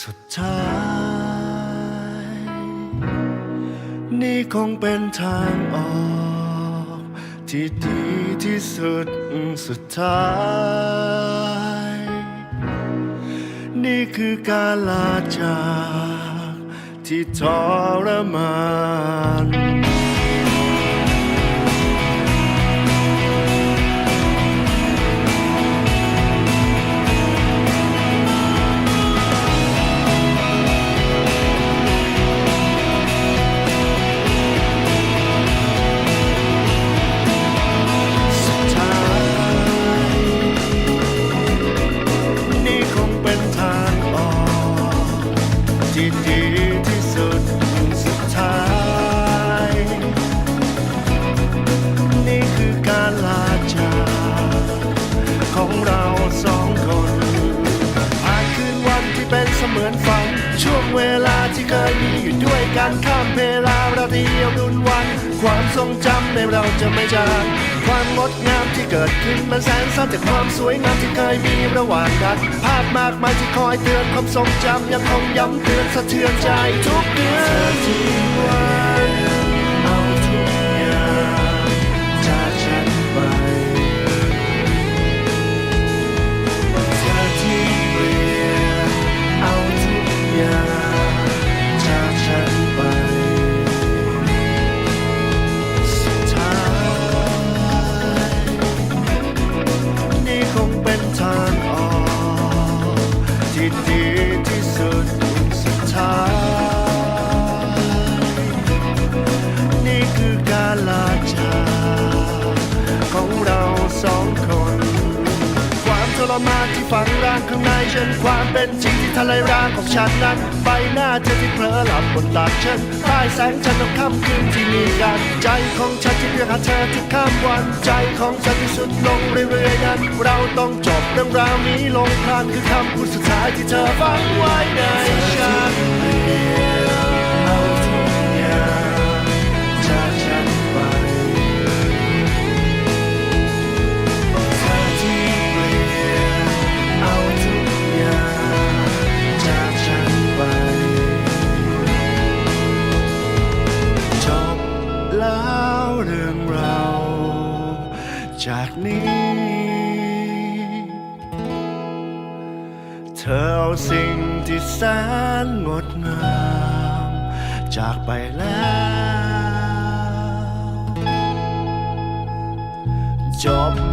สุดท้าย นี่คงเป็นทางออก ที่ดีที่สุดสุดท้าย นี่คือการลาจาก ที่ทรมาน เหมือนฝัน ช่วงเวลาที่เคยมีอยู่ด้วยกันข้ามเวลาราเดียวรุนวัน ความทรงจำในเราจะไม่จางความงดงามที่เกิดขึ้นมันแสนสั้นแต่ความสวยงามที่เคยมีระหว่างกันภาพมากมายที่คอยเตือนความทรงจำยังคงย้ำเตือนสะเทือนใจทุกเดือนที่วัน สองคน ความทรมานที่ฝังร่างข้างในฉันความเป็นจริงที่ทะเลร่างของฉันนั้นใบหน้าเธอที่เผลอหลับบนตักฉันใต้แสงจันทร์ของค่ำคืนที่มีกัน ใจของฉันที่เรียกหาเธอทุกข้ามวันใจของฉันที่สุดลงเรื่อยๆนั้น เราต้องจบเรื่องราวนี้ลงพลานคือคำพูดสุดท้ายที่เธอฝังไว้ในฉัน จากนี้ เธอเอาสิ่งที่แสนงดงาม จากไปแล้ว จบ